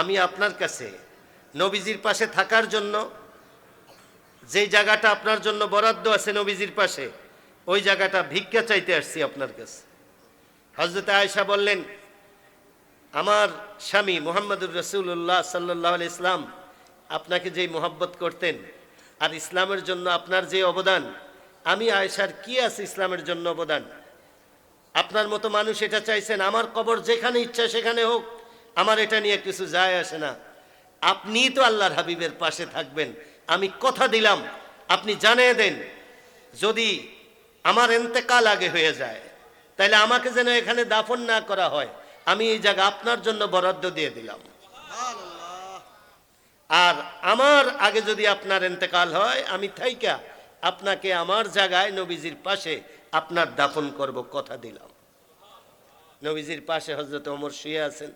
আমি আপনার কাছে নবীজির পাশে থাকার জন্য, যেই জায়গাটা আপনার জন্য বরাদ্দ আছে নবীজির পাশে, ওই জায়গাটা ভিক্ষা চাইতে আসছি আপনার কাছে। হজরত আয়েশা বললেন, আমার স্বামী মোহাম্মদুর রসুল্লাহ সাল্লাহ ইসলাম আপনাকে যেই মোহাব্বত করতেন আর ইসলামের জন্য আপনার যে অবদান, আমি আয়েশার কি আছে ইসলামের জন্য অবদান? আপনার মতো মানুষ এটা চাইছেন, আমার কবর যেখানে ইচ্ছা সেখানে হোক আমার এটা নিয়ে কিছু যায় আসে না। আপনিই তো আল্লাহর হাবিবের পাশে থাকবেন। আমি কথা দিলাম, আপনি জানিয়ে দেন। যদি আমার এন্তেকাল আগে হয়ে যায়, তাহলে আমাকে যেন এখানে দাফন না করা হয়। আমি এই জায়গা আপনার জন্য বরাদ্দ দিয়ে দিলাম। আর আমার আগে যদি আপনার এন্তেকাল হয়, আমি থাইকা আপনাকে আমার জায়গায় নবীজির পাশে আপনার দাফন করব, কথা দিলাম। নবীজির পাশে হজরত অমর শুয়ে আছেন।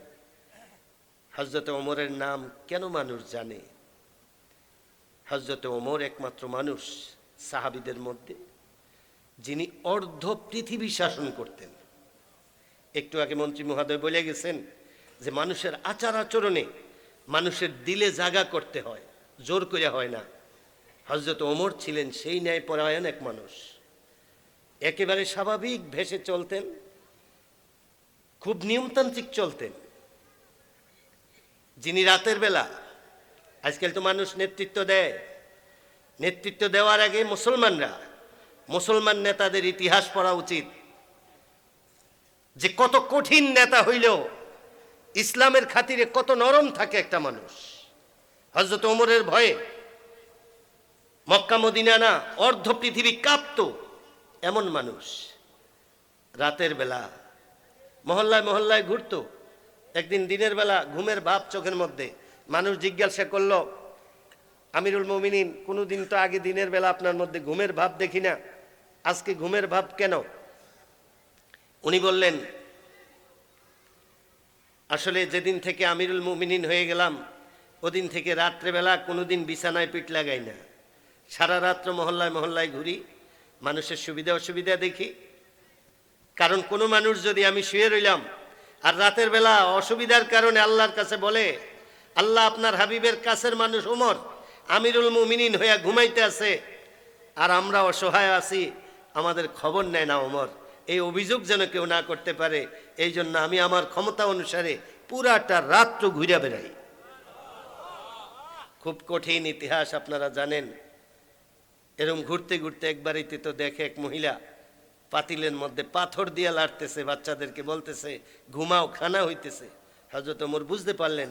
হজরত ওমরের নাম কেন মানুষ জানে? হজরত ওমর একমাত্র মানুষ সাহাবিদের মধ্যে, যিনি অর্ধ পৃথিবী শাসন করতেন। একটু আগে মন্ত্রী মহোদয় বলে গেছেন যে মানুষের আচার আচরণে মানুষের দিলে জাগা করতে হয়, জোর করে হয় না। হজরত ওমর ছিলেন সেই ন্যায় পরায়ণ এক মানুষ। একেবারে স্বাভাবিক ভেসে চলতেন, খুব নিয়মতান্ত্রিক চলতেন। যিনি রাতের বেলা, আজকাল তো মানুষ নেতৃত্ব দেয়। নেতৃত্ব দেওয়ার আগে মুসলমানরা, মুসলমান নেতাদের ইতিহাস পড়া উচিত। যে কত কঠিন নেতা হইলেও ইসলামের খাতিরে কত নরম থাকে একটা মানুষ। হজরত ওমরের ভয়ে মক্কা মদিনা না অর্ধ পৃথিবী কাঁপত এমন মানুষ। রাতের বেলা মহল্লায় মহল্লায় ঘুরতো। একদিন দিনের বেলা ঘুমের ভাব চোখের মধ্যে। মানুষ জিজ্ঞাসা করল, আমিরুল মমিনিন, কোনোদিন তো আগে দিনের বেলা আপনার মধ্যে ঘুমের ভাব দেখি না। আজকে ঘুমের ভাব কেন? উনি বললেন, আসলে যেদিন থেকে আমিরুল মুমিনিন হয়ে গেলাম, ওদিন থেকে রাত্রেবেলা কোনোদিন বিছানায় পিঠ লাগাই না। সারা রাত্র মহল্লায় মহল্লায় ঘুরি, মানুষের সুবিধা অসুবিধা দেখি। কারণ কোনো মানুষ যদি আমি শুয়ে রইলাম আর রাতের বেলা অসুবিধার কারণে আল্লাহর কাছে বলে, আল্লাহ আপনার হাবিবের কাছের মানুষ উমর, আমিরুল মুমিনিন হইয়া ঘুমাইতে আছে। আর আমরা অসহায় আছি, আমাদের খবর নেয় না ওমর এই অভিযোগ যেন কেউ না করতে পারে, এই জন্য আমি আমার ক্ষমতা অনুসারে পুরাটা রাত্র ঘুরে বেড়াই। খুব কঠিন ইতিহাস আপনারা জানেন। এরম ঘুরতে ঘুরতে একবারইতে তো দেখে এক মহিলা পাতিলের মধ্যে পাথর দিয়ে লাড়তেছে, বাচ্চাদেরকে বলতেছে, ঘুমাও, খানা হইতেছে। হজরত ওমর বুঝতে পারলেন,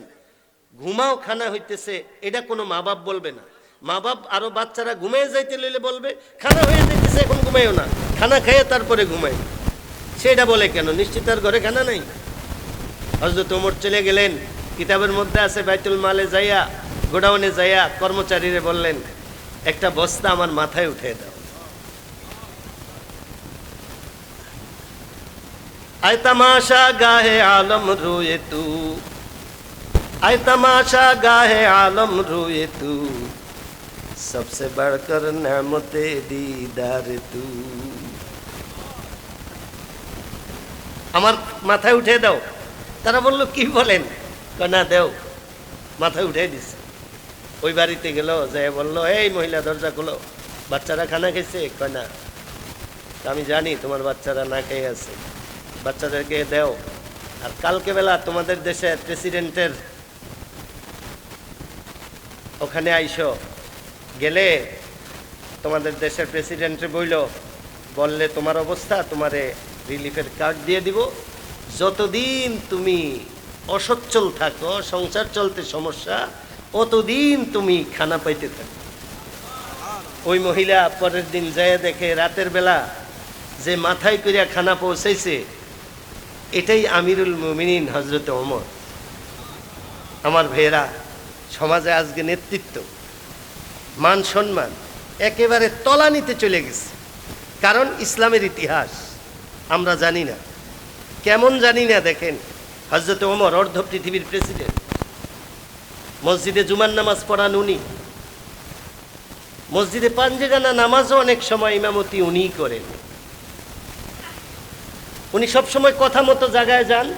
ঘুমাও, খানা হইতেছে, এটা কোনো মা বাপ বলবে না। মা বাপ আরও বাচ্চারা ঘুমিয়ে যাইতে লইলে বলবে, খানা হয়ে যাইতেছে, এখন ঘুমাইও না। খানা খাইয়ে তারপরে ঘুমাই। সেটা বলে কেন? নিশ্চিত তার ঘরে খানা নাই? হজরত ওমর চলে গেলেন, কিতাবের মধ্যে আছে, বাইতুল মালে যাইয়া, গোডাউনে যাইয়া কর্মচারীরে বললেন, একটা বস্তা আমার মাথায় উঠে দাও। আয় তমাশা গাহে আলম রোয়ে তু। আয় তমাশা গাহে আলম রোয়ে তু। সবসে বড়কর নামতে দিদার তু। আমার মাথায় উঠে দাও। তারা বলল, কি বলেন? না, দেও। মাথায় উঠে দিছে। ওই বাড়িতে গেল যে বলল, এই মহিলা, দরজা খোলো। বাচ্চারা খানা খেয়েছে কয়, না। আমি জানি, তোমার বাচ্চারা না খেয়ে আছে। বাচ্চাদেরকে দেও। আর কালকে বেলা তোমাদের দেশের প্রেসিডেন্টের ওখানে আইসো। গেলে তোমাদের দেশের প্রেসিডেন্টে বইল, বললে তোমার অবস্থা, তোমারে রিলিফের কার্ড দিয়ে দিব। যতদিন তুমি অসচ্ছল থাকো, সংসার চলতে সমস্যা, অতদিন তুমি খানা পাইতে থাকো। ওই মহিলা পরের দিন যায় দেখে রাতের বেলা যে মাথায় করিয়া খানা পৌঁছাইছে এটাই আমিরুল মুমিনিন হজরত ওমর। আমার ভেরা সমাজে আজকে নেতৃত্ব, মান সম্মান একেবারে তলানিতে চলে গেছে। কারণ ইসলামের ইতিহাস, আমরা জানি না। কেমন জানি না দেখেন হজরত ওমর অর্ধ পৃথিবীর প্রেসিডেন্ট। মসজিদে জুমার নামাজ পড়ান উনি। মসজিদে পাঞ্জেগানা নামাজও অনেক সময় ইমামতি উনিই করেন। উনি সব সময় কথা মতো জায়গায় যান।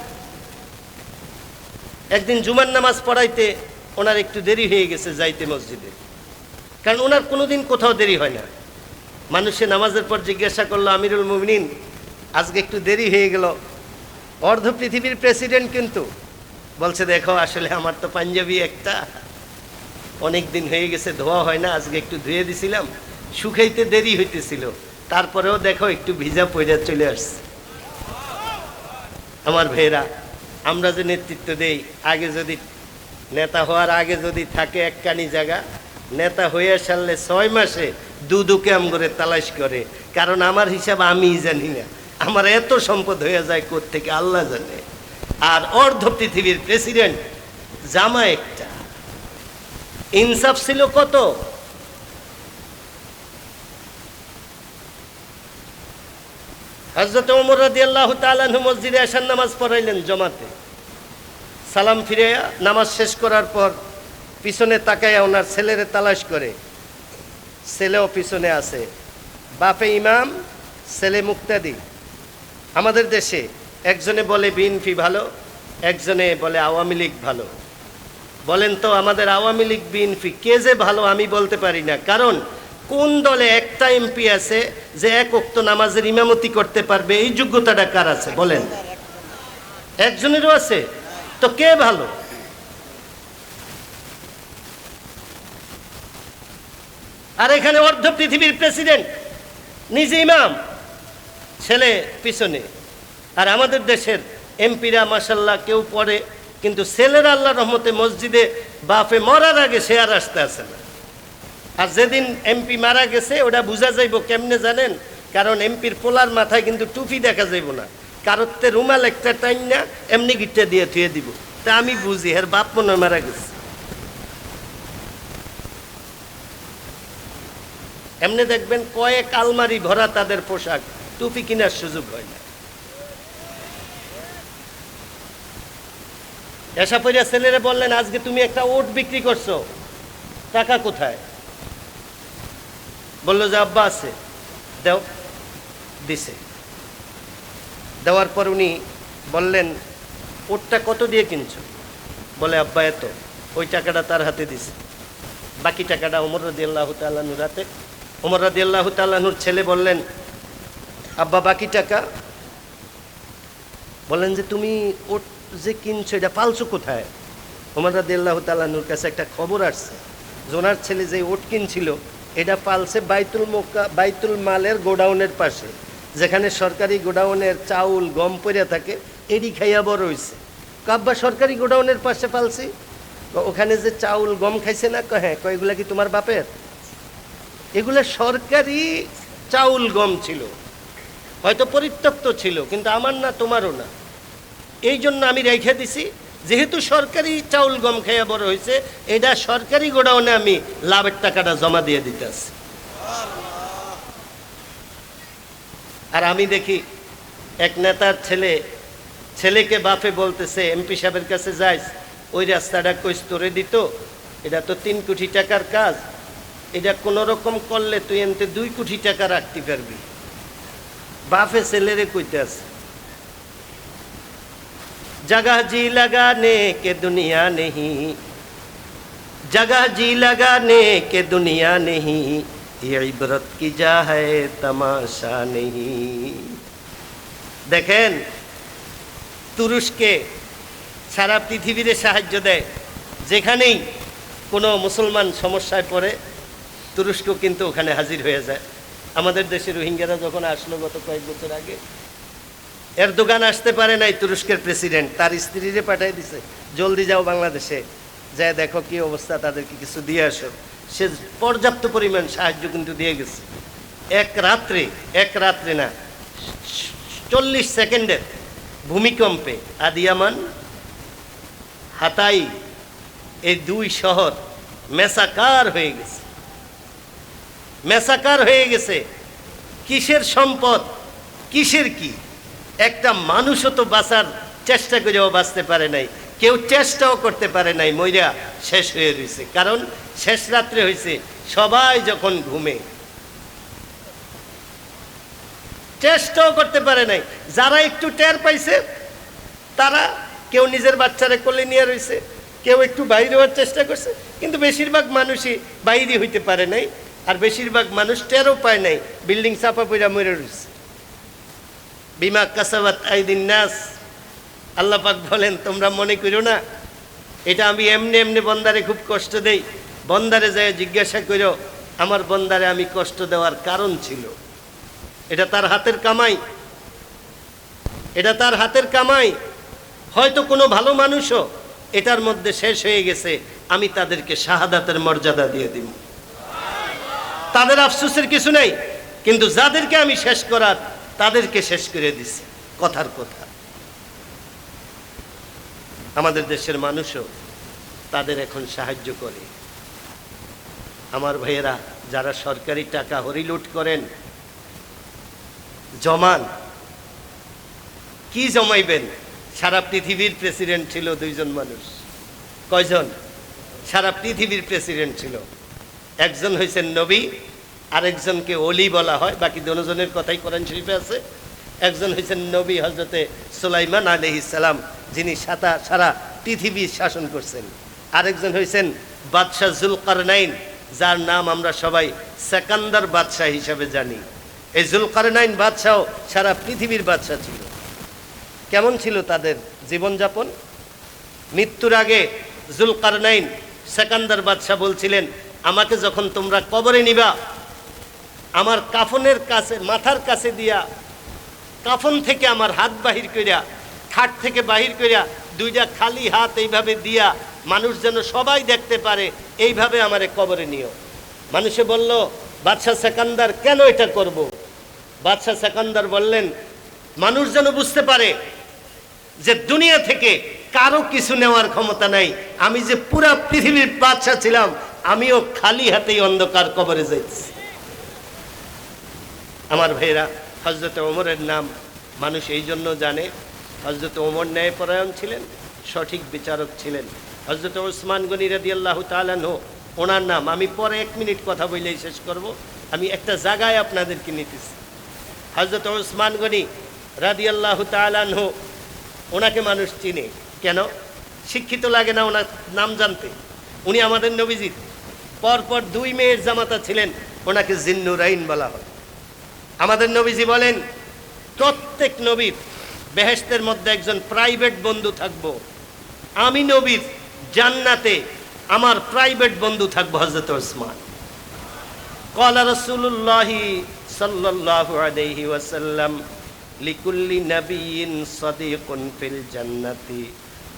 একদিন জুমার নামাজ পড়াইতে ওনার একটু দেরি হয়ে গেছে যাইতে মসজিদে। কারণ ওনার কোনোদিন কোথাও দেরি হয় না। মানুষে নামাজের পর জিজ্ঞাসা করল, আমিরুল মুমিনিন, আজকে একটু দেরি হয়ে গেল। অর্ধ পৃথিবীর প্রেসিডেন্ট কিন্তু। বলছে, দেখো, আসলে আমার তো পাঞ্জাবি একটা। অনেক দিন হয়ে গেছে, ধোয়া হয় না, আজকে একটু ধুয়ে দিছিলাম। শুকাইতে দেরি হইতেছিল। তারপরেও দেখো, একটু ভিজা পইরা চলে আসছে। আমার ভাইয়েরা আমরা যে নেতৃত্ব দেই, আগে যদি নেতা হওয়ার আগে যদি থাকে একখানি জায়গা, নেতা হয়ে সারলে ছয় মাসে দুদুকে আম করে তালাশ করে। কারণ আমার হিসাব আমিই জানি না। আমার এত সম্পদ হয়ে যায় থেকে আল্লাহ জানে। আর অর্ধ পৃথিবীর প্রেসিডেন্ট জামা একটা। ইনসাফ ছিল কত? হজরত ওমর রাদি আল্লাহ তালাহ মসজিদে আসার নামাজ পড়াইলেন জমাতে। সালাম ফিরে নামাজ শেষ করার পর পিছনে তাকাইয়া ওনার ছেলেরে তালাশ করে। ছেলেও পিছনে আছে। বাপে ইমাম, ছেলে মুক্তাদি। আমাদের দেশে একজনে বলে বিএনপি ভালো, একজনে বলে আওয়ামী লীগ ভালো। বলেন তো আমাদের আওয়ামী লীগ, বিএনপি কে যে ভালো আমি বলতে পারি না। কারণ কোন দলে একটা এমপি আছে যে এক উক্ত নামাজের ইমামতি করতে পারবে? এই যোগ্যতাটা কার আছে? বলেন। একজনেরও আছে। তো কে ভালো? আর এখানে অর্ধ পৃথিবীর প্রেসিডেন্ট, নিজে ইমাম, ছেলে পিছনে। আর আমাদের দেশের এমপিরা মাসাল্লাহ কেউ পড়ে, কিন্তু ছেলের আল্লাহ রহমতে মসজিদে বাপে মরার আগে সে আর আসতে আসে না। আর যেদিন এমপি মারা গেছে, ওটা বোঝা যাইব কেমনে জানেন? কারণ এমপির পোলার মাথায় কিন্তু টুপি দেখা যাইব না। কারোতে রুমাল একটা টাইম না, এমনি গিটটা দিয়ে থুয়ে দিব। তা আমি বুঝি, এর বাপ মনে মারা গেছে। এমনি দেখবেন কয়েক আলমারি ভরা তাদের পোশাক, টুপি কেনার সুযোগ হয় না। এসা পইরা ছেলেরা বললেন, আজকে তুমি একটা ওট বিক্রি করছ। টাকা কোথায়? বলল যে, আব্বা আছে। দেও, দিছে। দেওয়ার পর উনি বললেন, ওটটা কত দিয়ে কিনছো? বলে, আব্বা, এত। ওই টাকাটা তার হাতে দিছে। বাকি টাকাটা ওমর রদি আল্লাহ তাল্লাহুর হাতে ওমর রদি আল্লাহ তাল্লাহুর ছেলে বললেন, আব্বা, বাকি টাকা? বললেন যে, তুমি ওট যে কিনছো, এটা পালছো কোথায়? ওমর রদি আল্লাহ তাল্লাহুর কাছে একটা খবর আসছে। জোনার ছেলে যে ওট কিনছিল এটা পালছে বাইতুল মোকা বাইতুল মালের গোডাউনের পাশে। যেখানে সরকারি গোডাউনের চাউল, গম পড়ে থাকে এডি খাইয়া বড় হয়েছে কাব্বা সরকারি গোডাউনের পাশে পালছি? ওখানে যে চাউল, গম খাইছে না? হ্যাঁ কয়, এগুলা কি তোমার বাপের? এগুলা সরকারি চাউল, গম ছিল। হয়তো পরিত্যক্ত ছিল, কিন্তু আমার না, তোমারও না। এই জন্য আমি রেখে দিছি যেহেতু সরকারি চাউল গম খাইয়া বড় হয়েছে এটা সরকারি গোডাউনে আমি লাভের টাকাটা জমা দিয়ে দিতে আসি আর আমি দেখি এক নেতার ছেলে, ছেলেকে বাপে বলতেছে, এমপি সাহেবের কাছে যাইস, ওই রাস্তাটা কইস তোরে দিত, এটা তো তিন কোটি টাকার কাজ, এটা কোনো রকম করলে তুই এনতে দুই কোটি টাকা রাখতে পারবি। বাপে ছেলেরে কইতে আছে जगह जी लगाने के दुनिया नहीं जगह जी लगाने के दुनिया नहीं ये इबरत की जा है तमाशा नहीं দেখেন তুরস্কে সারা পৃথিবীতে সাহায্য দেয় যেখানেই কোনো মুসলমান সমস্যায় পড়ে তুরস্ক কিন্তু ওখানে হাজির হয়ে যায় আমাদের দেশে রোহিঙ্গারা যখন আসলো গত কয়েক বছর আগে এর দোকান আসতে পারে নাই তুরস্কের প্রেসিডেন্ট, তার স্ত্রীরে পাঠিয়ে দিছে। জলদি যাও বাংলাদেশে। যা দেখো কি অবস্থা, তাদেরকে কিছু দিয়ে আসো। সে পর্যাপ্ত পরিমাণ সাহায্য কিন্তু দিয়ে গেছে। এক রাত্রে এক রাত্রে না, চল্লিশ সেকেন্ডের ভূমিকম্পে আদিয়ামান, হাতাই, এই দুই শহর মেসাকার হয়ে গেছে। মেসাকার হয়ে গেছে। কিসের সম্পদ, কিসের কি? একটা মানুষও তো বাঁচার চেষ্টা করেও বাঁচতে পারে নাই। কেউ চেষ্টাও করতে পারে নাই, মইরা শেষ হয়ে রয়েছে কারণ শেষ রাত্রে হয়েছে সবাই যখন ঘুমে। চেষ্টাও করতে পারে নাই। যারা একটু টের পাইছে, তারা কেউ নিজের বাচ্চারে কোলে নিয়ে রয়েছে কেউ একটু বাইরে হওয়ার চেষ্টা করছে, কিন্তু বেশিরভাগ মানুষই বাইরে হইতে পারে নাই, আর বেশিরভাগ মানুষ টেরও পায় নাই, বিল্ডিং চাপা পইরা মরে রয়েছে বিমা কাসাবাত আইদিন নাস। আল্লাহ পাক বলেন, তোমরা মনে করো না, এটা আমি এমনি এমনি বন্দারে খুব কষ্ট দেই। বন্দারে যায় জিজ্ঞাসা করো, আমার বন্দারে আমি কষ্ট দেওয়ার কারণ ছিল। এটা তার হাতের কামাই। এটা তার হাতের কামাই। হয়তো কোনো ভালো মানুষও এটার মধ্যে শেষ হয়ে গেছে, আমি তাদেরকে শাহাদাতের মর্যাদা দিয়ে দিব। তাদের আফসোসের কিছু নেই, কিন্তু যাদেরকে আমি শেষ করার তাদেরকে শেষ করে দিছে, কথার কথা। আমাদের দেশের মানুষও তাদের এখন সাহায্য করে। আমার ভাইয়েরা, যারা সরকারি টাকা হরিলুট করেন, জমান, কি জমাইবেন? সারা পৃথিবীর প্রেসিডেন্ট ছিল দুইজন মানুষ। কয়জন? সারা পৃথিবীর প্রেসিডেন্ট ছিল। একজন হয়েছেন নবী আরেকজনকে অলি বলা হয়, বাকি দুজনের কথাই কোরআন শরীফে আছে। একজন হয়েছেন নবী হজরতে সুলাইমান আলহিসাল্লাম যিনি সাতা, সারা পৃথিবী শাসন করছেন। আরেকজন হয়েছেন বাদশাহ জুলকারনাইন, যার নাম আমরা সবাই সেকান্দার বাদশাহ হিসাবে জানি। এই জুলকারনাইন বাদশাহ সারা পৃথিবীর বাদশাহ ছিল। কেমন ছিল তাদের জীবনযাপন? মৃত্যুর আগে জুলকারনাইন সেকান্দার বাদশাহ বলছিলেন, আমাকে যখন তোমরা কবরে নিবা আমার কাফনের কাছে, মাথার কাছে দিয়া, কাফন থেকে আমার হাত বাহির করিয়া, খাট থেকে বাহির করিয়া, দুইটা খালি হাত এইভাবে দিয়া মানুষ যেন সবাই দেখতে পারে, এইভাবে আমারে কবরে নিও। মানুষে বলল, বাদশাহ সেকান্দার, কেন এটা করব। বাদশাহ সেকান্দার বললেন, মানুষ যেন বুঝতে পারে যে দুনিয়া থেকে কারও কিছু নেওয়ার ক্ষমতা নাই। আমি যে পুরা পৃথিবীর বাদশাহ ছিলাম, আমিও খালি হাতেই অন্ধকার কবরে যাইছি আমার ভাইরা হজরত ওমরের নাম মানুষ এই জন্য জানে। হজরত ওমর ন্যায়পরায়ণ ছিলেন, সঠিক বিচারক ছিলেন। হজরত ওসমান গনি রাদি আল্লাহ তালানো ওনার নাম আমি পরে এক মিনিট কথা বললেই শেষ করব। আমি একটা জায়গায় আপনাদেরকে নিতেছি। হজরত ওসমান গনি রাদি আল্লাহ তালানহ ওনাকে মানুষ চিনে। কেন? শিক্ষিত লাগে না ওনার নাম জানতে। উনি আমাদের নবীজিৎ পরপর দুই মেয়ের জামাতা ছিলেন, ওনাকে জিন্নুরাইন বলা হয়। আমাদের নবীজি বলেন, প্রত্যেক নবীর বেহেস্তের মধ্যে একজন প্রাইভেট বন্ধু থাকব। আমি নবীর জান্নাতে আমার প্রাইভেট বন্ধু থাকব হজরত ওসমান। কলা রসুল্লাহি সাল্লাল্লাহু আলাইহি ওয়াসাল্লাম লিকুল্লি নবীন সাদিকুন ফিল জান্নাতি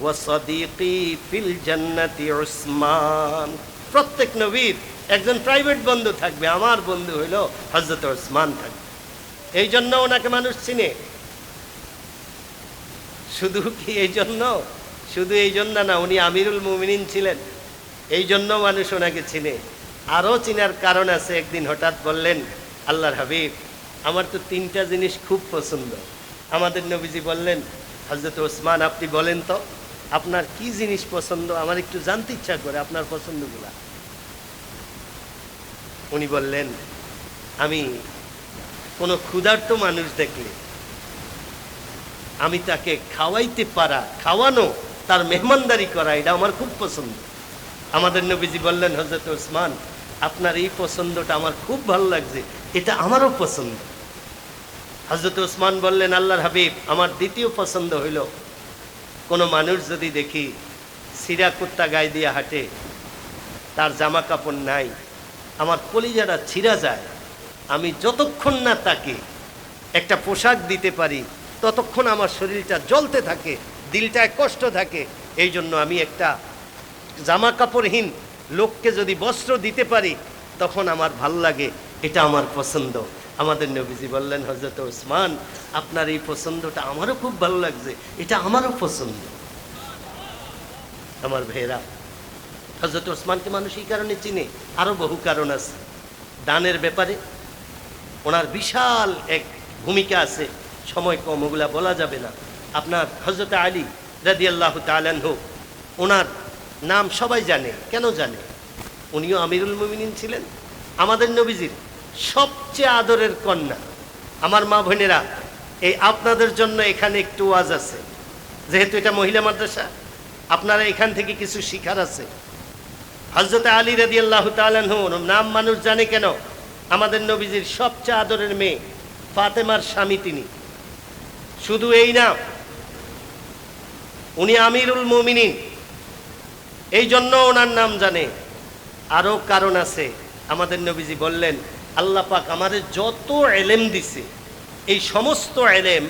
ও সাদিকি ফিল জান্নাতি উসমান প্রত্যেক নবীর একজন প্রাইভেট বন্ধু থাকবে, আমার বন্ধু হইল হজরত ওসমান থাকবে। এই জন্য ওনাকে মানুষ চিনে। শুধু কি এই জন্য? শুধু এই জন্য না, উনি আমিরুল মুমিনিন ছিলেন। এই জন্য মানুষ ওনাকে চিনে। আরও চিনার কারণ আছে, একদিন হঠাৎ বললেন, আল্লাহর হাবিব, আমার তো তিনটা জিনিস খুব পছন্দ। আমাদের নবীজি বললেন হজরত ওসমান, আপনি বলেন তো, আপনার কি জিনিস পছন্দ? আমার একটু জানতে ইচ্ছা করে, আপনার পছন্দগুলা। উনি বললেন, আমি কোনো ক্ষুধার্ত মানুষ দেখলে আমি তাকে খাওয়াইতে পারা, খাওয়ানো তার মেহমানদারি করা, এটা আমার খুব পছন্দ। আমাদের নবীজি বললেন হজরত ওসমান, আপনার এই পছন্দটা আমার খুব ভালো লাগছে, এটা আমারও পছন্দ। হজরত ওসমান বললেন, আল্লাহর হাবিব, আমার দ্বিতীয় পছন্দ হইল, কোনো মানুষ যদি দেখি সিরা কুত্তা গায়ে দিয়ে হাঁটে, তার জামা কাপড় নাই, আমার কলিজাটা ছিঁড়া যায় আমি যতক্ষণ না তাকে একটা পোশাক দিতে পারি, ততক্ষণ আমার শরীরটা জ্বলতে থাকে, দিলটায় কষ্ট থাকে। এই জন্য আমি একটা জামা কাপড়হীন লোককে যদি বস্ত্র দিতে পারি, তখন আমার ভালো লাগে। এটা আমার পছন্দ। আমাদের নবীজি বললেন হজরত ওসমান, আপনার এই পছন্দটা আমারও খুব ভালো লাগছে। এটা আমারও পছন্দ। আমার ভাইয়েরা হজরত ওসমানকে মানুষ এই কারণে চিনে। আরও বহু কারণ আছে। দানের ব্যাপারে ওনার বিশাল এক ভূমিকা আছে। সময় কম, ওগুলা বলা যাবে না। আপনার হজরত আলী রাদি আল্লাহ তালানহ ওনার নাম সবাই জানে। কেন জানে? উনিও আমিরুল মুমিনিন ছিলেন। আমাদের নবীজির সবচেয়ে আদরের কন্যা। আমার মা বোনেরা, এই আপনাদের জন্য এখানে একটু ওয়াজ আছে। যেহেতু এটা মহিলা মাদ্রাসা, আপনারা এখান থেকে কিছু শিখার আছে। হজরত আলী রাদি আল্লাহ নাম মানুষ জানে কেন? আমাদের নবীজির সবচেয়ে আদরের মেয়ে, ফাতেমার স্বামী তিনি। শুধু এই না, উনি আমিরুল মুমিনিন। এই জন্য ওনার নাম জানে। আরও কারণ আছে, আমাদের নবীজি বললেন, আল্লাহ পাক আমাদের যত এলেম দিছে, এই সমস্ত এলেম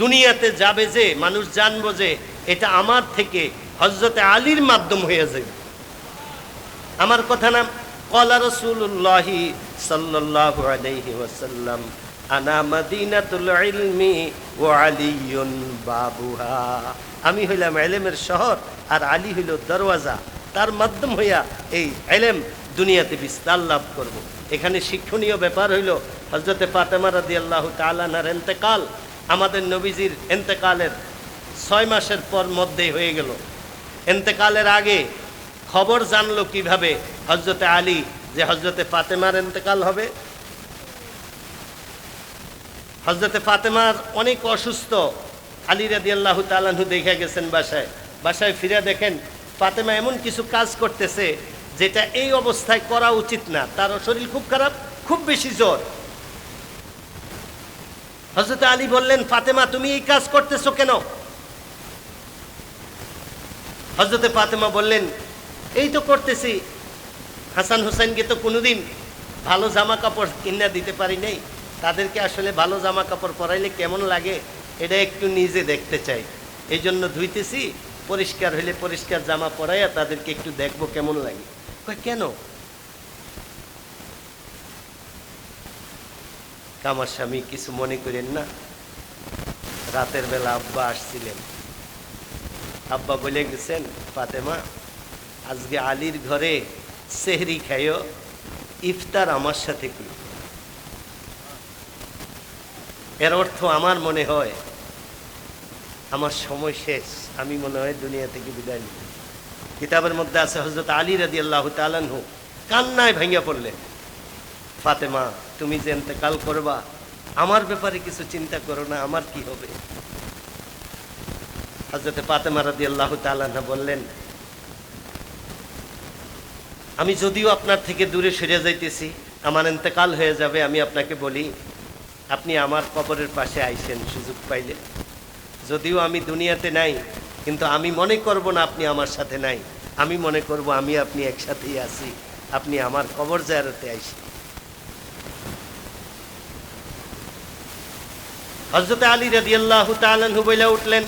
দুনিয়াতে যাবে যে, মানুষ জানব যে, এটা আমার থেকে হজরতে আলীর মাধ্যম হয়ে যাবে। আমার কথা না রসুল্লাহি সাল্লাল্লাহু আলাইহি ওয়াসাল্লাম আনা মাদিনাতুল ইলমি ওয়া আলিয়ুন বাবুহা আমি হইলাম এলেমের শহর আর আলী হইল দরওয়াজা। তার মাধ্যম হইয়া এই এলেম দুনিয়াতে বিস্তার লাভ করব। এখানে শিক্ষণীয় ব্যাপার হইল হজরতে ফাতেমা রাদি আল্লাহ তালানার এন্তেকাল আমাদের নবীজির এন্তেকালের ছয় মাসের পর মধ্যেই হয়ে গেল। এন্তেকালের আগে খবর জানলো কীভাবে হজরতে আলী যে হজরতে ফাতেমার এন্তেকাল হবে? হজরতে ফাতেমার অনেক অসুস্থ। আলী রাদি আল্লাহ দেখে গেছেন বাসায়। বাসায় ফিরে দেখেন ফাতেমা এমন কিছু কাজ করতেছে যেটা এই অবস্থায় করা উচিত না। তার শরীর খুব খারাপ, খুব বেশি জ্বর। হজরত আলী বললেন, ফাতেমা, তুমি এই কাজ করতেছো কেন? হজরতে ফাতেমা বললেন এই তো করতেছি। হাসান হোসেনকে তো কোনোদিন ভালো জামা কাপড় কিনা দিতে পারি নাই। তাদেরকে আসলে ভালো জামা কাপড় পরাইলে কেমন লাগে এটা একটু নিজে দেখতে চাই। এই জন্য ধুইতেছি, পরিষ্কার হইলে পরিষ্কার জামা পরাইয়া তাদেরকে একটু দেখব কেমন লাগে। কেন? আমার স্বামী কিছু মনে করেন না। রাতের বেলা আব্বা আসছিলেন। আব্বা বলে গেছেন, ফাতেমা আজকে আলীর ঘরে সেহরি খাইও, ইফতার আমার সাথে কি এর অর্থ আমার মনে হয়, আমার সময় শেষ, আমি মনে হয় দুনিয়া থেকে বিদায় নিব। কিতাবের মধ্যে আছে হজরত আলী রাদি আল্লাহ তালানহু কান্নায় ভাঙিয়া পড়লেন ফাতেমা, তুমি যে এতেকাল করবা, আমার ব্যাপারে কিছু চিন্তা করো না, আমার কি হবে? হজরতে ফাতেমা রাদি আল্লাহ তালানহা বললেন আমি যদিও আপনার থেকে দূরে সরে যাইতেছি, আমার এতেকাল হয়ে যাবে, আমি আপনাকে বলি, আপনি আমার কবরের পাশে আইসেন, সুযোগ পাইলে। যদিও আমি দুনিয়াতে নাই, কিন্তু আমি মনে করব না আপনি আমার সাথে নাই। আমি মনে করব আমি আপনি একসাথেই আছি, আপনি আমার কবর জায়গাতে আইসেন। হজরত আলী রাদিয়াল্লাহ তাআলাহু বইলা উঠলেন,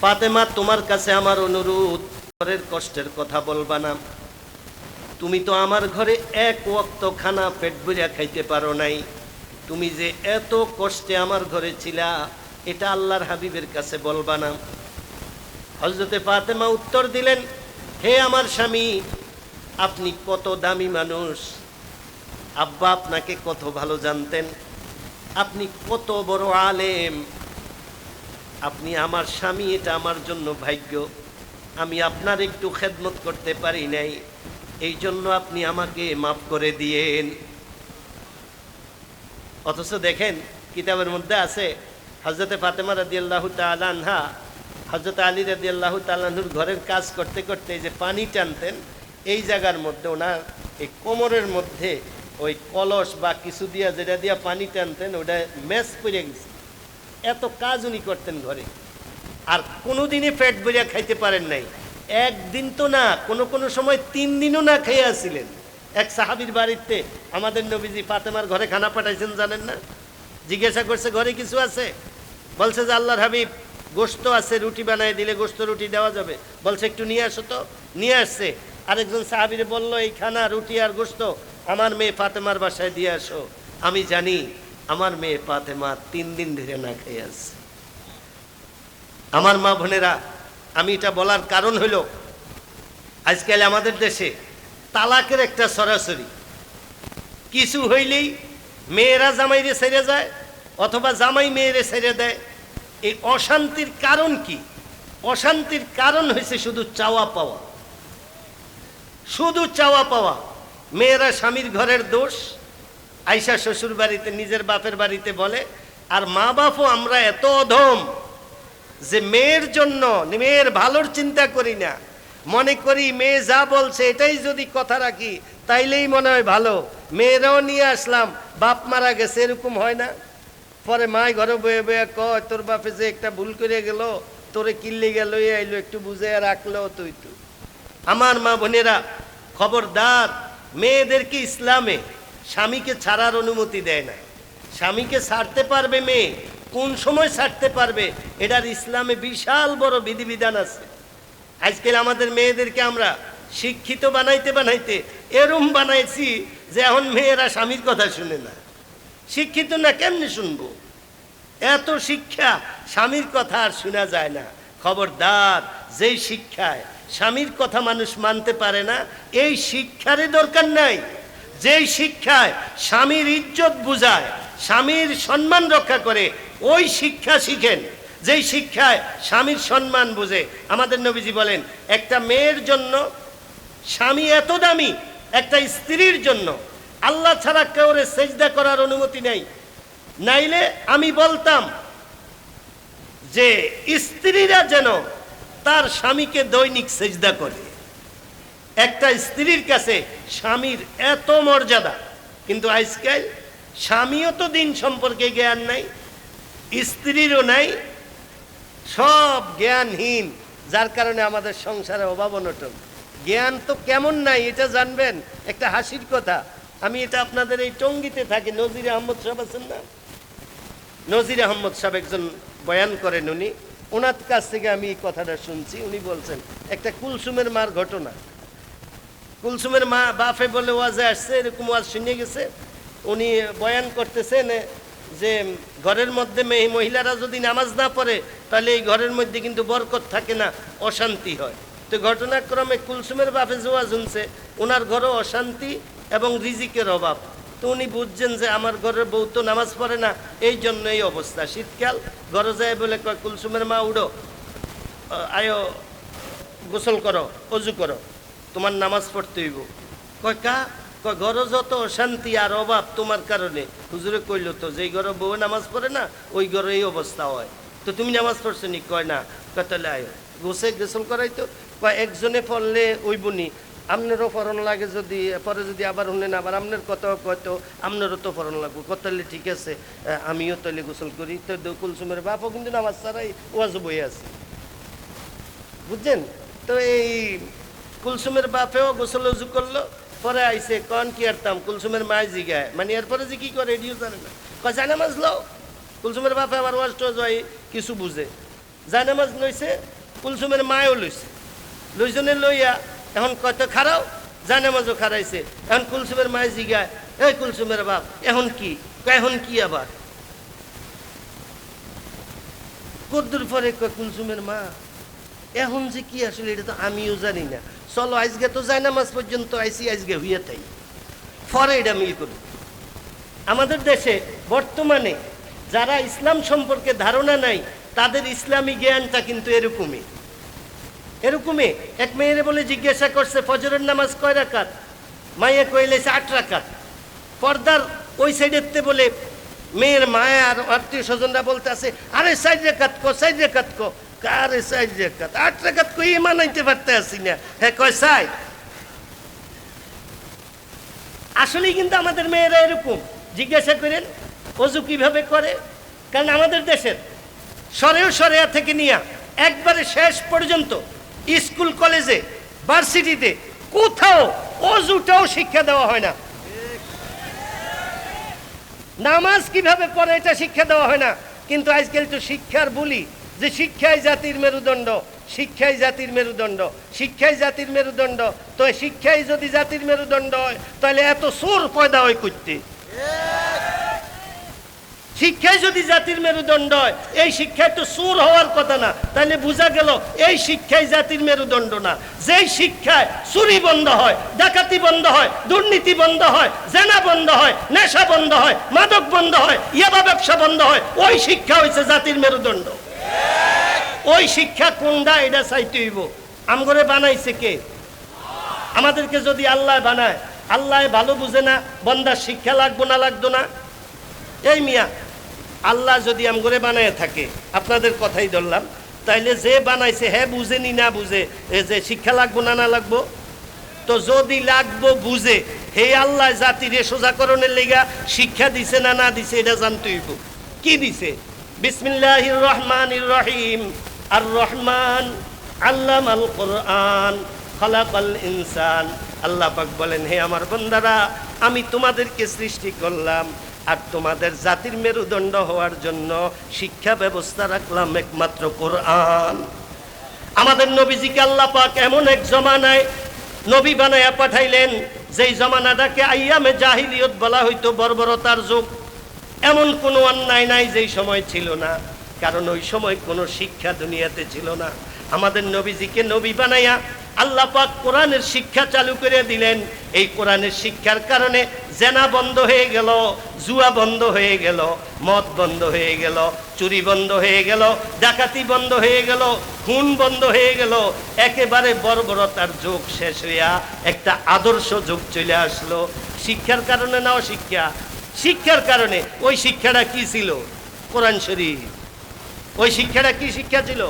ফাতেমা, তোমার কাছে আমার অনুরোধ কষ্টের কথা বলবা না। তুমি তো আমার ঘরে এক ওয়াক্ত খানা পেট ভরিয়া খাইতে পারো নাই। তুমি যে এত কষ্টে আমার ঘরে ছিলা, এটা আল্লাহর হাবিবের কাছে বলবা না। হজরতে ফাতেমা উত্তর দিলেন, হে আমার স্বামী, আপনি কত দামি মানুষ। আব্বা আপনাকে কত ভালো জানতেন। আপনি কত বড় আলেম। আপনি আমার স্বামী, এটা আমার জন্য ভাগ্য। আমি আপনার একটু খেদমত করতে পারি নাই। এই জন্য আপনি আমাকে মাফ করে দিয়েন। অথচ দেখেন, কিতাবের মধ্যে আছে হজরতে ফাতেমা রাদি আল্লাহ তালানহা হজরত আলী রাদি আল্লাহ তালাহুর ঘরের কাজ করতে করতে যে পানি টানতেন, এই জায়গার মধ্যে ওনার এই কোমরের মধ্যে ওই কলস বা কিছু দিয়া যেটা দিয়া পানি টানতেন, ওটা ম্যাচ পড়ে গেছে। এত কাজ উনি করতেন ঘরে। আর কোনোদিনই পেট ভরিয়া খাইতে পারেন নাই। একদিন তো না, কোনো কোনো সময় তিন দিনও না খেয়ে আসছিলেন। এক সাহাবির বাড়িতে আমাদের নবীজি ফাতেমার ঘরে খানা পাঠাইছেন, জানেন না? জিজ্ঞাসা করছে, ঘরে কিছু আছে? বলছে যে, আল্লাহর হাবিব গোস্ত আছে, রুটি বানায় দিলে গোস্ত রুটি দেওয়া যাবে। বলছে, একটু নিয়ে আসো তো। নিয়ে আসছে। আরেকজন সাহাবিরে বলল, এই খানা, রুটি আর গোস্ত আমার মেয়ে ফাতেমার বাসায় দিয়ে আসো। আমি জানি আমার মেয়ে ফাতেমা তিন দিন ধরে না খেয়ে আসছে আমার মা বোনেরা আমি এটা বলার কারণ হলো, আজকাল আমাদের দেশে তালাকের একটা সরাসরি। কিছু হইলেই মেয়েরা জামাইরে ছেড়ে যায় অথবা জামাই মেয়েরে ছেড়ে দেয়। এই অশান্তির কারণ কি? অশান্তির কারণ হয়েছে শুধু চাওয়া পাওয়া। শুধু চাওয়া পাওয়া, মেয়েরা স্বামীর ঘরের দোষ। আইসা শ্বশুর বাড়িতে নিজের বাপের বাড়িতে বলে, আর মা বাপও আমরা এত অধম যে মেয়ের জন্য মেয়ের ভালোর চিন্তা করি না। মনে করি মেয়ে যা বলছে, এটাই যদি কথা রাখি, তাইলেই মনে হয় ভালো। মেয়েরাও নিয়ে আসলাম, বাপ মারা গেছে, এরকম হয় না? পরে মায় ঘরে বয়ে বয়ে কয়, তোর বাপে যে একটা ভুল করে গেল, তোরে কিল্লি গেল আইলো, একটু বুঝে রাখল তুই তুই আমার মা বোনেরা, খবরদার মেয়েদেরকে ইসলামে স্বামীকে ছাড়ার অনুমতি দেয় না? স্বামীকে ছাড়তে পারবে মেয়ে কোন সময় ছাড়তে পারবে? এটার ইসলামে বিশাল বড় বিধিবিধান আছে। আজকাল আমাদের মেয়েদেরকে আমরা শিক্ষিত বানাইতে বানাইতে এরম বানাইছি যে এখন মেয়েরা স্বামীর কথা শুনে না। শিক্ষিত না, কেমনি শুনব? এত শিক্ষা স্বামীর কথা আর শোনা যায় না। খবরদার, যেই শিক্ষায় স্বামীর কথা মানুষ মানতে পারে না, এই শিক্ষারই দরকার নাই। যেই শিক্ষায় স্বামীর ইজ্জত বুঝায়, স্বামীর সম্মান রক্ষা করে ওই শিক্ষা শিখেন, যেই শিক্ষায় স্বামীর সম্মান বুঝে। আমাদের নবীজি বলেন, একটা মেয়ের জন্য স্বামী এত দামি, একটা স্ত্রীর জন্য। আল্লাহ ছাড়া কেউরে সেজদা করার অনুমতি নেই। নাইলে আমি বলতাম যে, স্ত্রীরা যেন তার স্বামীকে দৈনিক সেজদা করে। একটা স্ত্রীর কাছে স্বামীর এত মর্যাদা, কিন্তু আজকাল স্বামীও তো দিন সম্পর্কে জ্ঞান নাই স্ত্রীরও নাই, সব জ্ঞানহীন, যার কারণে আমাদের সংসারে অভাব অনটন। জ্ঞান তো কেমন নাই, এটা জানবেন, একটা হাসির কথা। আমি এটা আপনাদের এই টঙ্গিতে থাকি, নজির আহমদ সাহেব আছেন না? নজির আহমদ সাহেব একজন বয়ান করেন উনি। ওনার কাছ থেকে আমি এই কথাটা শুনছি। উনি বলছেন, একটা কুলসুমের মার ঘটনা। কুলসুমের মা বাফে বলে ওয়াজে আসছে, এরকম ওয়াজ শুনে গেছে। উনি বয়ান করতেছেন যে ঘরের মধ্যে মেয়ে মহিলারা যদি নামাজ না পড়ে, তাহলে এই ঘরের মধ্যে কিন্তু বরকত থাকে না, অশান্তি হয়। তো ঘটনাক্রমে কুলসুমের বাপে জোয়া শুনছে ওনার ঘরও অশান্তি এবং রিজিকের অভাব। তো উনি বুঝছেন যে আমার ঘরের বউ তো নামাজ পড়ে না, এই জন্য এই অবস্থা। শীতকাল, ঘরে যায় বলে কয়, কুলসুমের মা উড়ো আয়ো, গোসল করো, অজু করো। তোমার নামাজ পড়তে হইব। কয়, কা? ঘর যত অশান্তি আর অভাব তোমার কারণে। হুজুরে কইল তো, যেই ঘরে বউ নামাজ পড়ে না, ওই ঘরে এই অবস্থা হয়। তো তুমি নামাজ পড়ছো নি? কয়, না। কয়, তাহলে আয়ো। গোসে গোসল করাই তো। কয়, একজনে পড়লে ওই বনি আপনারও ফরন লাগে যদি, পরে যদি আবার শুনেন, আবার আপনার কত কত আপনারও তো ফরন লাগবো। কত তাহলে ঠিক আছে আমিও তাহলে গোসল করি। তো কুলসুমের বাপও কিন্তু নামাজ ছাড়াই ওয়াজ বই আছে। বুঝছেন? তো এই কুলসুমের বাপেও গোসল উজু করল। পরে আইসে কন কি আরতাম কুলসুমের মায় জিগায়। মানে এরপরে যে কি করে এডিও জানে না। কয়, জানামাজ লও। কুলসুমের বাপে আবার ওয়াজ টোয়াজ হয়, কিছু বুঝে। জানামাজ লইছে, কুলসুমের মায়ও লইছে। লইজনে লইয়া এখন কত খারাও? জানামাজও খারাইছে। এখন কুলসুমের মায় জিগায়, এই কুলসুমের বাপ, এখন কি? এখন কি আবার? কদ্দুর পরে কয়, কুলসুমের মা, এখন যে কি আসলে, এটা তো আমিও জানি না। চলো, আজকে তো যায় নামাজ পর্যন্ত আইসি, আজকে হইয়া তাই পরে এটা মিল করি আমাদের দেশে বর্তমানে যারা ইসলাম সম্পর্কে ধারণা নাই, তাদের ইসলামী জ্ঞানটা কিন্তু এরকমই। এরকমই এক মেয়েরে বলে জিজ্ঞাসা করছে, ফজরের নামাজ কয় রাকাত? মাইয়া কইলেছে আট রাকাত। পর্দার ওই সাইডেতে বলে, মেয়ের মায়া আর আত্মীয় স্বজনরা বলতে আছে আরে, সাইড রেখাত কো, সাইড রেখাত কো। কই মানাইতে পারতে আসি না। হ্যাঁ কয় সাইড আসলেই কিন্তু আমাদের মেয়েরা এরকম। জিজ্ঞাসা করেন, অজু কীভাবে করে? কারণ আমাদের দেশের সরেও সরেয়া থেকে নিয়ে একবারে শেষ পর্যন্ত স্কুল, কলেজে, ভার্সিটিতে কোথাও অজুটাও শিক্ষা দেওয়া হয় না। নামাজ কীভাবে পড়ে এটা শিক্ষা দেওয়া হয় না। কিন্তু আজকাল তো শিক্ষার বলি যে শিক্ষাই জাতির মেরুদণ্ড, শিক্ষাই জাতির মেরুদণ্ড, শিক্ষাই জাতির মেরুদণ্ড, তো শিক্ষাই যদি জাতির মেরুদণ্ড হয়, তাহলে এত সুর পয়দা হয় করতে শিক্ষায় যদি জাতির মেরুদণ্ড হয়, এই শিক্ষায় তো সুর হওয়ার কথা না। তাহলে বোঝা গেল, এই শিক্ষায় জাতির মেরুদণ্ড না। যেই শিক্ষায় চুরি বন্ধ হয়, ডাকাতি বন্ধ হয়, দুর্নীতি বন্ধ হয়, জেনা বন্ধ হয়, নেশা বন্ধ হয়, মাদক বন্ধ হয়, ইয়াবা ব্যবসা বন্ধ হয়, ওই শিক্ষা হয়েছে জাতির মেরুদণ্ড। ওই শিক্ষা কোনটা এটা চাইতে হইব আমগরে বানাইছে কে? আমাদেরকে যদি আল্লাহ বানায়, আল্লাহ ভালো বুঝে না, বন্দার শিক্ষা লাগবো না লাগতো না? এই মিয়া, আল্লাহ যদি আমগরে বানায় থাকে, আপনাদের কথাই ধরলাম, তাইলে যে বানাইছে হ্যাঁ বুঝেনি না বুঝে, এ যে শিক্ষা লাগবো না না লাগবো? তো যদি লাগবো বুঝে, হে আল্লাহ জাতির সোজাকরণের লেগা শিক্ষা দিছে না না দিছে, এটা জানতে হইব কি দিছে? বিসমিল্লাহির রহমানির রহিম। আর রহমান আল্লাম আল কোরআন, খলাকাল ইনসান। আল্লাহ পাক বলেন, হে আমার বন্দারা, আমি তোমাদেরকে সৃষ্টি করলাম আর তোমাদের জাতির মেরুদণ্ড হওয়ার জন্য শিক্ষা ব্যবস্থা রাখলাম একমাত্র কোরআন। আমাদের নবীজিকে আল্লাহ পাক এমন এক জমানায় নবী বানায়া পাঠাইলেন, যেই জমানাটাকে আইয়ামে জাহিলিয়ত বলা হইতো, বর্বরতার যুগ। এমন কোনো অন্যায় নাই যেই সময় ছিল না, কারণ ওই সময় কোনো শিক্ষা দুনিয়াতে ছিল না। আমাদের নবীজিকে নবী বানাইয়া আল্লাহ পাক কোরআনের শিক্ষা চালু করে দিলেন। এই কোরআনের শিক্ষার কারণে জেনা বন্ধ হয়ে গেল, জুয়া বন্ধ হয়ে গেল, মদ বন্ধ হয়ে গেল, চুরি বন্ধ হয়ে গেল, ডাকাতি বন্ধ হয়ে গেল, খুন বন্ধ হয়ে গেল। একেবারে বর্বরতার যুগ শেষ হইয়া একটা আদর্শ যুগ চলে আসলো। শিক্ষার কারণে নাও শিক্ষা শিক্ষার কারণে ওই শিক্ষাটা কি ছিল? কোরআন শরীফ। ওই শিক্ষাটা কি শিক্ষা ছিল?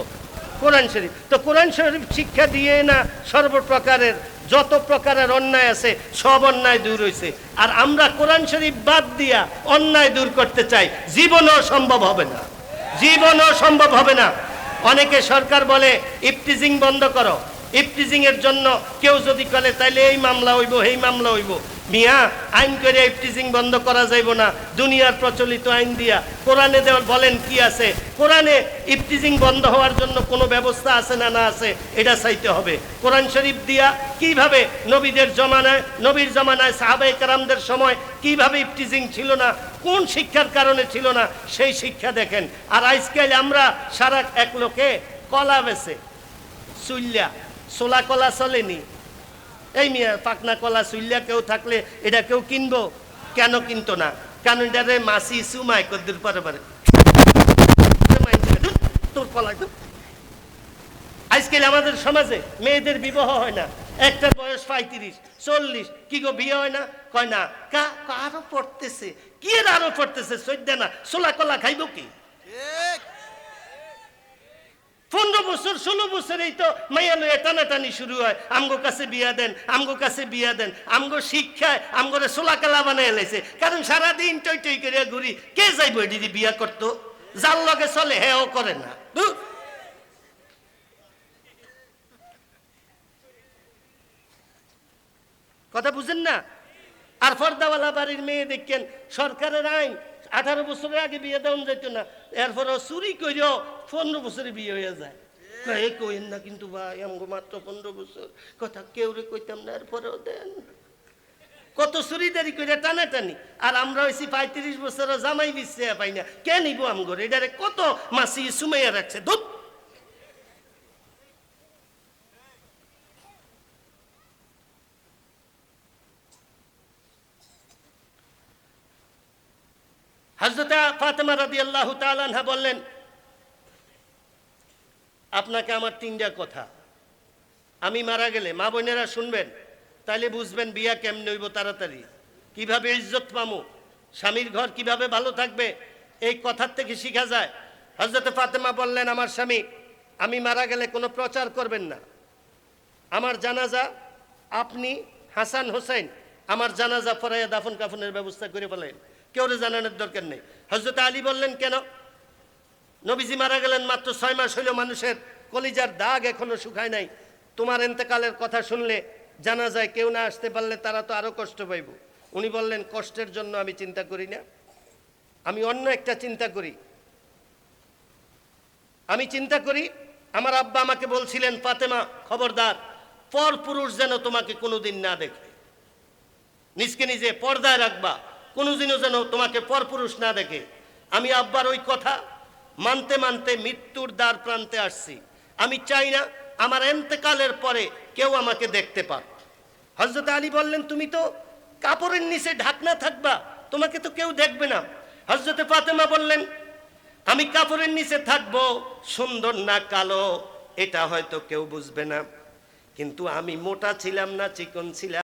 কোরআন শরীফ। তো কোরআন শরীফ শিক্ষা দিয়ে না সর্বপ্রকারের যত প্রকারের অন্যায় আছে, সব অন্যায় দূর হয়েছে আর আমরা কোরআন শরীফ বাদ দিয়া অন্যায় দূর করতে চাই, জীবনও সম্ভব হবে না। জীবনও সম্ভব হবে না। অনেকে সরকার বলে ইফটিজিং বন্ধ করো। ইফটিজিং এর জন্য কেউ যদি করে তাইলে এই মামলা হইব এই মামলা হইব। মিয়া, আইন করে ইফটিজিং বন্ধ করা যাইব না। দুনিয়ার প্রচলিত আইন দিয়া। কোরআনে বলেন কি আছে? কোরআনে ইফটিজিং বন্ধ হওয়ার জন্য কোনো ব্যবস্থা আছে না না আছে, এটা চাইতে হবে। কোরআন শরীফ দিয়া কীভাবে নবীদের জমানায়, নবীর জমানায় সাহাবাই কারামদের সময় কীভাবে ইফটিজিং ছিল না, কোন শিক্ষার কারণে ছিল না, সেই শিক্ষা দেখেন। আর আজকাল আমরা সারা এক লোকে কলা বেছে চুল্লা সোলা কলা চলেনি। এই মিয়া পাকনা কলা চুল্লা কেউ থাকলে এটা কেউ কিনবো? কেন কিনতো না? কেন এটারে মাসি সুমাই কদ্দুর পরে পরে? তোর কলা আজকাল আমাদের সমাজে মেয়েদের বিবাহ হয় না। একটা বয়স পঁয়ত্রিশ, চল্লিশ, কি গো বিয়ে হয় না? কয়, না, কা আরও পড়তেছে। কি আরও পড়তেছে? সদ্য না সোলা কলা খাইব কি? পনেরো বছর, ষোলো বছরেই তো মাইয়া লইয়া টানাটানি শুরু হয়। আমগো কাছে বিয়া দেন, আমগো কাছে বিয়া দেন, আমগো শিক্ষায়, আমগরে সোলাকালা বানাই এলাইছে কারণ সারাদিন টই টই করে ঘুরি, কে যাইব এটি বিয়া করতো? যার লগে চলে, হেও করে না। কথা বুঝেন না? আর ফর্দাওয়ালা বাড়ির মেয়ে দেখেন, সরকারের আইন আঠারো বছরের আগে বিয়ে দেওয়া যাইতো না। এরপরও চুরি করিও পনেরো বছরে বিয়ে হয়ে যায়। এ কইন না কিন্তু ভাই, আমগো মাত্র পনেরো বছর। কথা কেউ রে কইতাম না, এরপরেও দেন। কত চুরি দেরি করে টানাটানি। আর আমরা হয়েছি পঁয়ত্রিশ বছর জামাই বিশ্বে পাই না। কে নিব আমগো এটারে কত মাসি সুমাইয়া রাখছে? ধুত! হজরত ফাতেমা রাদি আল্লাহ তালানহা বললেন, আপনাকে আমার তিনটা কথা। আমি মারা গেলে, মা বোনেরা শুনবেন, তাইলে বুঝবেন বিয়া কেমনে হইব তাড়াতাড়ি। কীভাবে ইজ্জত পামু, স্বামীর ঘর কীভাবে ভালো থাকবে, এই কথার থেকে শিখা যায়। হজরত ফাতেমা বললেন, আমার স্বামী, আমি মারা গেলে কোনো প্রচার করবেন না। আমার জানাজা আপনি হাসান হোসেন, আমার জানাজা পড়াইয়া দাফন কাফনের ব্যবস্থা করে বলেন কেউ জানানোর দরকার নেই। হজরত আলী বললেন, কেন? নবীজি মারা গেলেন মাত্র ছয় মাস হইল মানুষের কলিজার দাগ এখনও শুকায় নাই। তোমার এতেকালের কথা শুনলে জানা যায় কেউ না আসতে পারলে তারা তো আরও কষ্ট পাইব। উনি বললেন, কষ্টের জন্য আমি চিন্তা করি না। আমি অন্য একটা চিন্তা করি। আমি চিন্তা করি, আমার আব্বা আমাকে বলছিলেন, ফাতেমা, খবরদার, পর পুরুষ যেন তোমাকে কোনোদিন না দেখে। নিজকে নিজে পর্দায় রাখবা কোনোদিনও যেন তোমাকে পরপুরুষ না দেখে। আমি আব্বার ওই কথা মানতে মানতে মৃত্যুর দ্বার প্রান্তে আসছি। আমি চাই না আমার এন্তেকালের পরে কেউ আমাকে দেখতে পাক। হজরত আলী বললেন, তুমি তো কাপড়ের নিচে ঢাকনা থাকবা, তোমাকে তো কেউ দেখবে না। হজরতে ফাতেমা বললেন, আমি কাপড়ের নিচে থাকব, সুন্দর না কালো, এটা হয়তো কেউ বুঝবে না। কিন্তু আমি মোটা ছিলাম না, চিকন ছিলাম